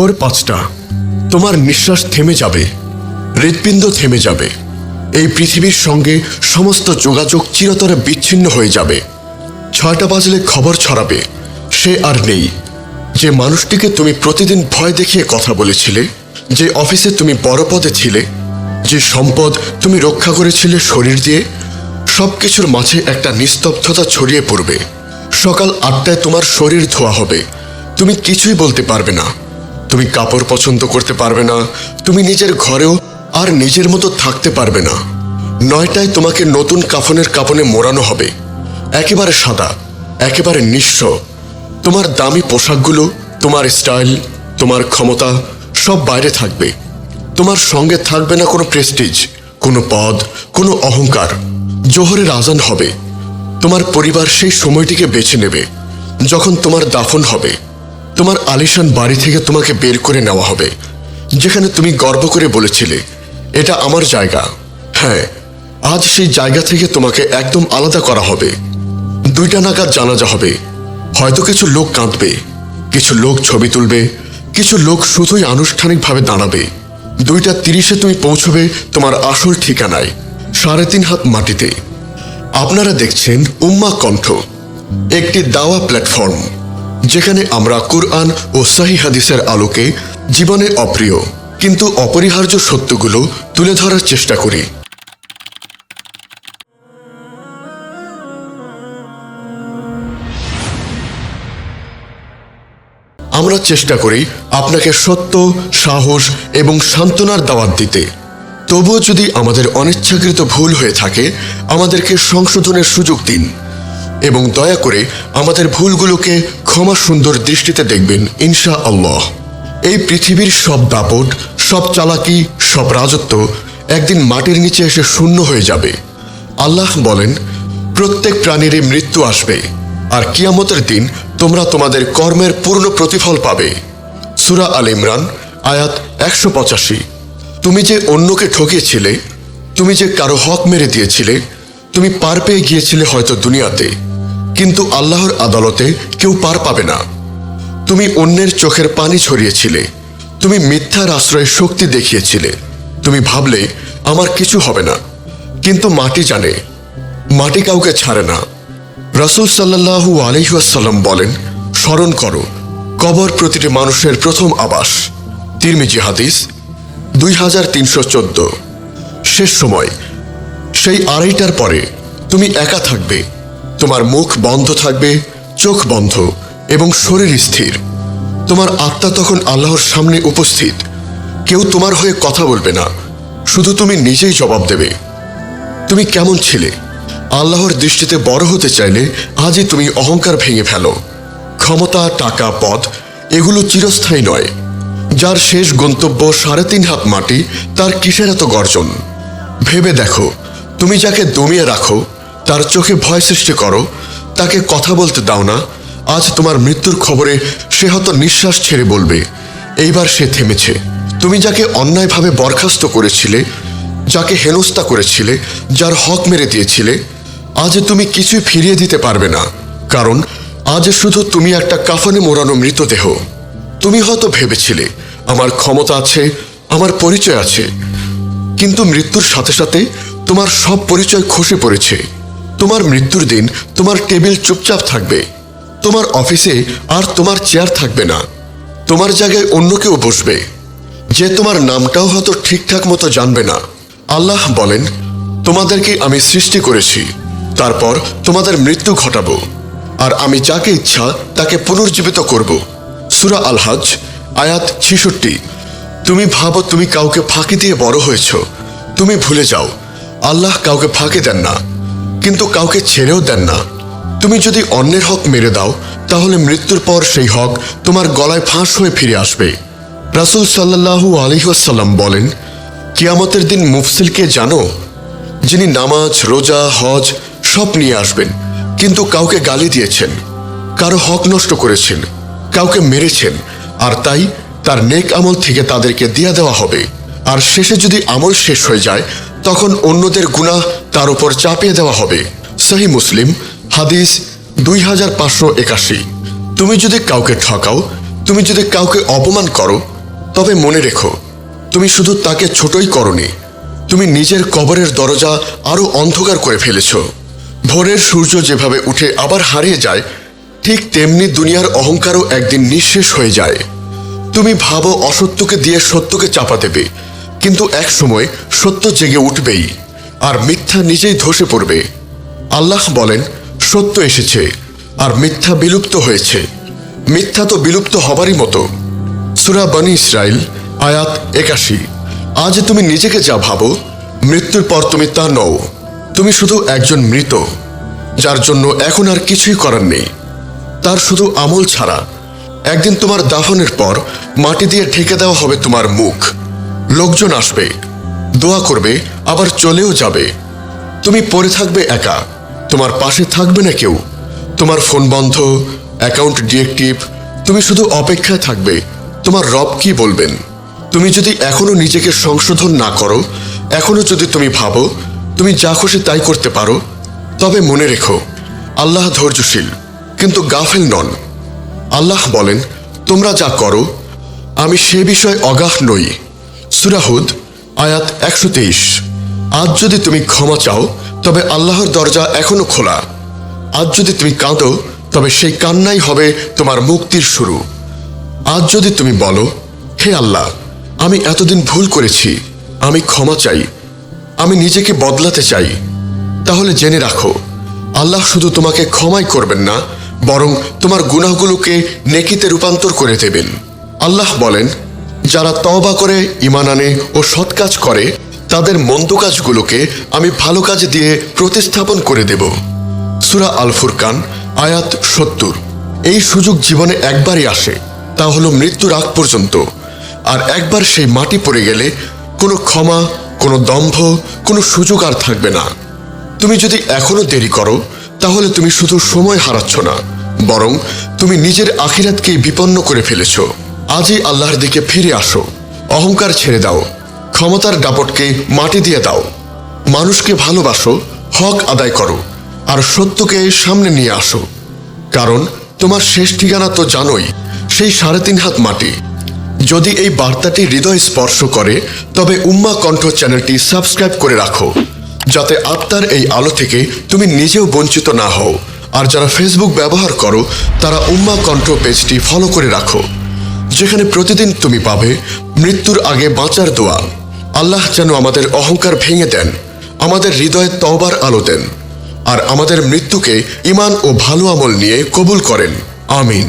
ভোর পাঁচটা। তোমার নিঃশ্বাস থেমে যাবে, হৃৎপিণ্ড থেমে যাবে। এই পৃথিবীর সঙ্গে সমস্ত যোগাযোগ চিরতরে বিচ্ছিন্ন হয়ে যাবে। ছয়টা বাজলে খবর ছড়াবে, সে আর নেই। যে মানুষটিকে তুমি প্রতিদিন ভয় দেখিয়ে কথা বলেছিলে, যে অফিসে তুমি বড় পদে ছিলে, যে সম্পদ তুমি রক্ষা করেছিলে শরীর দিয়ে, সবকিছুর মাঝে একটা নিস্তব্ধতা ছড়িয়ে পড়বে। সকাল আটটায় তোমার শরীর ধোয়া হবে। তুমি কিছুই বলতে পারবে না। তুমি কাপড় পছন্দ করতে পারবে না, তুমি নিজের ঘরেও আর নিজের মতো থাকতে পারবে না। নয়টায় তোমাকে নতুন কাফনের কাপনে মোড়ানো হবে। একেবারে সাদা, একেবারে নিঃস্ব। তোমার দামি পোশাকগুলো, তোমার স্টাইল, তোমার ক্ষমতা সব বাইরে থাকবে। তোমার সঙ্গে থাকবে না কোনো প্রেস্টিজ, কোনো পদ, কোনো অহংকার। জোহরের আজান হবে। তোমার পরিবার সেই সময়টিকে বেছে নেবে, যখন তোমার দাফন হবে। তোমার আলিশান বাড়ি থেকে তোমাকে বের করে নেওয়া হবে। যেখানে তুমি গর্ব করে বলেছিলে, এটা আমার জায়গা। হ্যাঁ আজ সেই জায়গা থেকে তোমাকে একদম আলাদা করা হবে। দুইটা নাগাদ জানাজা হবে। হয়তো কিছু লোক কাঁদবে, কিছু লোক ছবি তুলবে, কিছু লোক শুধুই আনুষ্ঠানিকভাবে দাঁড়াবে। দুইটা তিরিশে তুমি পৌঁছবে তোমার আসল ঠিকানায়, সাড়ে তিন হাত মাটিতে। আপনারা দেখছেন উম্মা কণ্ঠ, একটি দাওয়া প্ল্যাটফর্ম। যেখানে আমরা কুরআন ও সাহি হাদিসের আলোকে জীবনে অপ্রিয় কিন্তু অপরিহার্য সত্যগুলো তুলে ধরার চেষ্টা করি। আমরা চেষ্টা করি আপনাকে সত্য, সাহস এবং সান্ত্বনার দাওয়াত দিতে। তবুও যদি আমাদের অনিচ্ছাকৃত ভুল হয়ে থাকে, আমাদেরকে সংশোধনের সুযোগ দিন এবং দয়া করে আমাদের ভুলগুলোকে ক্ষমা সুন্দর দৃষ্টিতে দেখবেন ইনশা আল্লাহ এই পৃথিবীর সব দাপট, সব চালাকি, সব রাজত্ব একদিন মাটির নিচে এসে শূন্য হয়ে যাবে। আল্লাহ বলেন, প্রত্যেক প্রাণীরই মৃত্যু আসবে, আর কিয়ামতের দিন তোমরা তোমাদের কর্মের পূর্ণ প্রতিফল পাবে। সুরা আল ইমরান, আয়াত একশো পঁচাশি। তুমি যে অন্যকে ঠকিয়েছিলে তুমি যে কারও হক মেরে দিয়েছিলে, তুমি পার পেয়ে গিয়েছিলে হয়তো দুনিয়াতে। কিন্তু আল্লাহর আদালতে কেউ পার পাবে না। তুমি অন্যের চোখের পানি ছড়িয়েছিলে। তুমি মিথ্যার আশ্রয়ে শক্তি দেখিয়েছিলে। তুমি ভাবলে, আমার কিছু হবে না। কিন্তু মাটি জানে, মাটি কাউকে ছাড়ে না। রাসুল সাল্লাহু আলহাসাল্লাম বলেন, স্মরণ করো, কবর প্রতিটি মানুষের প্রথম আবাস। তিরমিজি হাদিস, দুই হাজার তিনশো চোদ্দ। শেষ সময়, সেই আড়াইটার পরে তুমি একা থাকবে। তোমার মুখ বন্ধ থাকবে, চোখ বন্ধ এবং শরীর স্থির। তোমার আত্মা তখন আল্লাহর সামনে উপস্থিত। কেউ তোমার হয়ে কথা বলবে না, শুধু তুমি নিজেই জবাব দেবে। তুমি কেমন ছিলে? আল্লাহর দৃষ্টিতে বড় হতে চাইলে আজই তুমি অহংকার ভেঙে ফেলো। ক্ষমতা, টাকা, পদ, এগুলো চিরস্থায়ী নয়। যার শেষ গন্তব্য সাড়ে তিন হাত মাটি, তার কিসের এত গর্জন? ভেবে দেখো, তুমি যাকে দমিয়ে রাখো তার চোখে ভয় সৃষ্টি করো। তাকে কথা বলতে দাও না। আজ তোমার মৃত্যুর খবরে সে হয়তো নিঃশ্বাস ছেড়ে বলবে, এইবার সে থেমেছে। তুমি যাকে অন্যায়ভাবে বরখাস্ত করেছিলে, যাকে হেনস্থা করেছিলে, যার হক মেরে দিয়েছিলে, আজ তুমি কিছুই ফিরিয়ে দিতে পারবে না। কারণ আজ শুধু তুমি একটা কাফনে মোড়ানো মৃতদেহ। তুমি হয়তো ভেবেছিলে, আমার ক্ষমতা আছে, আমার পরিচয় আছে। কিন্তু মৃত্যুর সাথে সাথে তোমার সব পরিচয় খসে পড়েছে। তোমার মৃত্যুর দিন তোমার টেবিল চুপচাপ থাকবে। তোমার অফিসে আর তোমার চেয়ার থাকবে না। তোমার জায়গায় অন্য কেউ বসবে। যে তোমার নামটাও হয়তো ঠিকঠাক মতো জানবে না। আল্লাহ বলেন, তোমাদেরকে আমি সৃষ্টি করেছি। তারপর তোমাদের মৃত্যু ঘটাবো। আর আমি যাকে ইচ্ছা তাকে পুনর্জীবিত করব। সুরা আল হজ আয়াত ছিষট্টি। তুমি ভাবো তুমি কাউকে ফাঁকি দিয়ে বড় হয়েছ। তুমি ভুলে যাও। আল্লাহ কাউকে ফাঁকি দেন না। কিন্তু কাউকে ছেড়েও দেন না। তুমি যদি অন্যের হক মেরে দাও, তাহলে মৃত্যুর পর সেই হক তোমার গলায় ফাঁস হয়ে ফিরে আসবে। রাসুল সাল্লাহু আলহিহাসাল্লাম বলেন, কিয়ামতের দিন মুফসিলকে জানো? যিনি নামাজ, রোজা, হজ সব নিয়ে আসবেন, কিন্তু কাউকে গালি দিয়েছেন, কারও হক নষ্ট করেছেন, কাউকে মেরেছেন, আর তাই তার নেক আমল থেকে তাদেরকে দিয়া দেওয়া হবে। আর শেষে যদি আমল শেষ হয়ে যায়, তখন অন্যদের গুনাহ তার উপর চাপিয়ে দেওয়া হবে। সহি মুসলিম, হাদিস দুই হাজার পাঁচশো একাশি। তুমি যদি কাউকে ঠকাও, তুমি যদি কাউকে অপমান করো, তবে মনে রেখো, তুমি শুধু তাকে ছোটই করনি, তুমি নিজের কবরের দরজা আরও অন্ধকার করে ফেলেছ। ভোরের সূর্য যেভাবে উঠে আবার হারিয়ে যায়, ঠিক তেমনি দুনিয়ার অহংকারও একদিন নিঃশেষ হয়ে যায়। তুমি ভাবো অসত্যকে দিয়ে সত্যকে চাপা দেবে, কিন্তু এক সময় সত্য জেগে উঠবেই। আর মিথ্যা নিজেই ধসে পড়বে। আল্লাহ বলেন, সত্য এসেছে, আর মিথ্যা বিলুপ্ত হয়েছে। মিথ্যা তো বিলুপ্ত হবারই মতো। সুরা বানি ইসরাইল আয়াত একাশি। আজ তুমি নিজেকে যা ভাবো, মৃত্যুর পর তুমি তা নও। তুমি শুধু একজন মৃত, যার জন্য এখন আর কিছুই করার নেই। তার শুধু আমল ছাড়া। একদিন তোমার দাফনের পর মাটি দিয়ে ঢেকে দেওয়া হবে তোমার মুখ। লোকজন আসবে। দোয়া করবে, আবার চলেও যাবে। তুমি পড়ে থাকবে একা, তোমার পাশে থাকবে না কেউ। তোমার ফোন বন্ধ, অ্যাকাউন্ট ডিএক্টিভ, তুমি শুধু অপেক্ষায় থাকবে, তোমার রব কি বলবেন? তুমি যদি এখনও নিজেকে সংশোধন না করো, এখনও যদি তুমি ভাবো, তুমি যা খুশি তাই করতে পারো, তবে মনে রেখো, আল্লাহ ধৈর্যশীল, কিন্তু গাফেল নন। আল্লাহ বলেন, তোমরা যা করো, আমি সে বিষয়ে অগাহ নই। সুরাহুদ আয়াত একশো তেইশ। আজ যদি তুমি ক্ষমা চাও, তবে আল্লাহর দরজা এখনও খোলা। আজ যদি তুমি কাঁদো, তবে সেই কান্নাই হবে তোমার মুক্তির শুরু। আজ যদি তুমি বলো, হে আল্লাহ, আমি এতদিন ভুল করেছি, আমি ক্ষমা চাই, আমি নিজেকে বদলাতে চাই, তাহলে জেনে রাখো, আল্লাহ শুধু তোমাকে ক্ষমাই করবেন না, বরং তোমার গুনাহগুলোকে নেকিতে রূপান্তর করে দেবেন। আল্লাহ বলেন যারা তওবা করে ইমান আনে ও সৎ কাজ করে, তাদের মন্দ কাজগুলোকে আমি ভালো কাজ দিয়ে প্রতিস্থাপন করে দেব। সুরা আল ফুরকান আয়াত সত্তর। এই সুযোগ জীবনে একবারই আসে, তা হলো মৃত্যুর আগ পর্যন্ত। আর একবার সেই মাটি পড়ে গেলে কোনো ক্ষমা, কোনো দম্ভ, কোনো সুযোগ আর থাকবে না। তুমি যদি এখনও দেরি করো, তাহলে তুমি শুধু সময় হারাচ্ছ না, বরং তুমি নিজের আখিরাতকেই বিপন্ন করে ফেলেছ। আজই আল্লাহর দিকে ফিরে আসো। অহংকার ছেড়ে দাও। ক্ষমতার দাপটকে মাটি দিয়ে দাও। মানুষকে ভালোবাসো, হক আদায় করো, আর সত্যকে সামনে নিয়ে আসো। কারণ তোমার শেষ ঠিকানা তো জানোই, সেই সাড়ে তিন হাত মাটি। যদি এই বার্তাটি হৃদয় স্পর্শ করে, তবে উম্মা কণ্ঠ চ্যানেলটি সাবস্ক্রাইব করে রাখো, যাতে আত্মার এই আলো থেকে তুমি নিজেও বঞ্চিত না হও। আর যারা ফেসবুক ব্যবহার করো, তারা উম্মা কণ্ঠ পেজটি ফলো করে রাখো। যেখানে প্রতিদিন তুমি পাবে মৃত্যুর আগে বাঁচার দোয়া। আল্লাহ যেন আমাদের অহংকার ভেঙে দেন, আমাদের হৃদয়ে তওবার আলো দেন, আর আমাদের মৃত্যুকে ইমান ও ভালো আমল নিয়ে কবুল করেন। আমিন।